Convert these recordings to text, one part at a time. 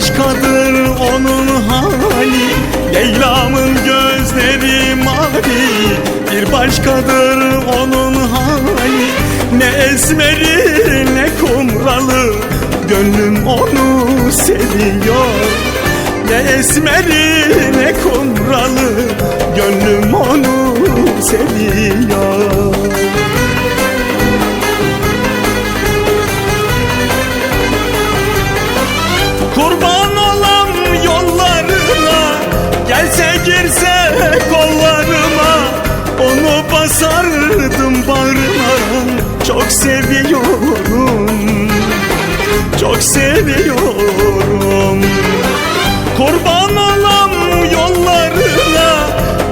başkadır onun hali. Leyla'mın gözleri mavi Bir başkadır onun hali. Ne esmeri ne kumralı Gönlüm onu seviyor. Ne esmeri ne kumralı Gönlüm onu seviyor Çok seviyorum. Kurban olam yollarına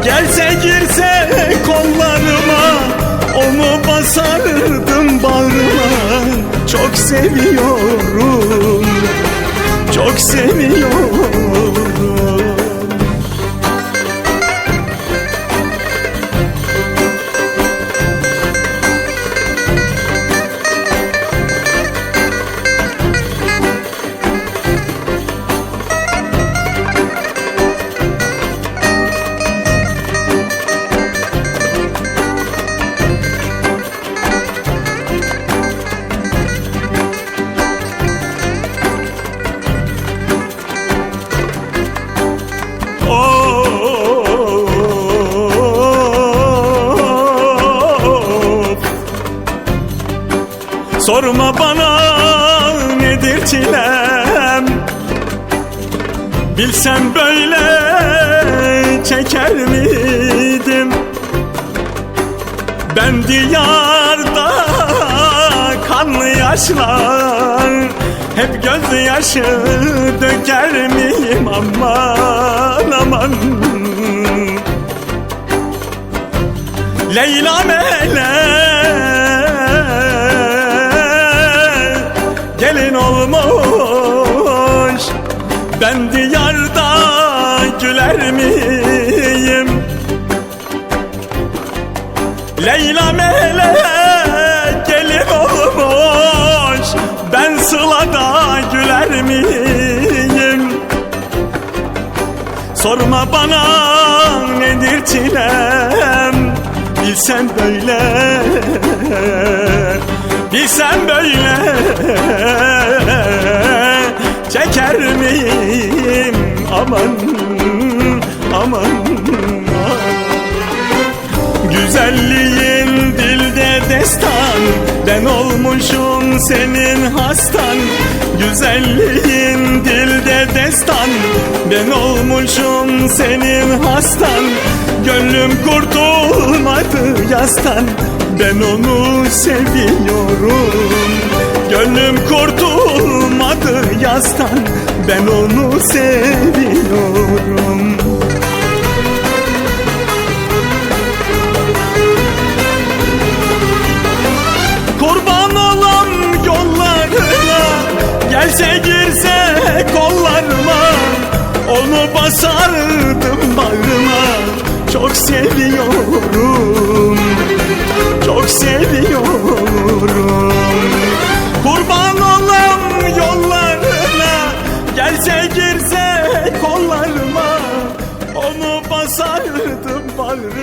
Gelse girse kollarıma Onu basardım bağrıma? Çok seviyorum çok seviyorum Sorma bana nedir çilem. Bilsem böyle çeker miydim Ben diyarda kanlı yaşlar Hep gözyaşı döker miyim? Aman aman. Leyla mele olmuş. Ben diyarda güler miyim? Leyla mele gelin olmuş. Ben sılada güler miyim? Sorma bana nedir çilem? Bilsen böyle Bilsen aman aman Güzelliğin dilde destan Ben olmuşum senin hastan. Güzelliğin dilde destan Ben olmuşum senin hastan. Gönlüm kurtulmadı yastan Ben onu seviyorum. Gönlüm kurtulmadı yastan Ben onu seviyorum. Kurban olam yollarına Gelse girse kollarıma Onu basardım bağrıma. Çok seviyorum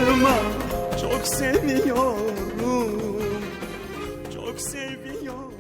bağrıma Çok seviyorum. Çok seviyorum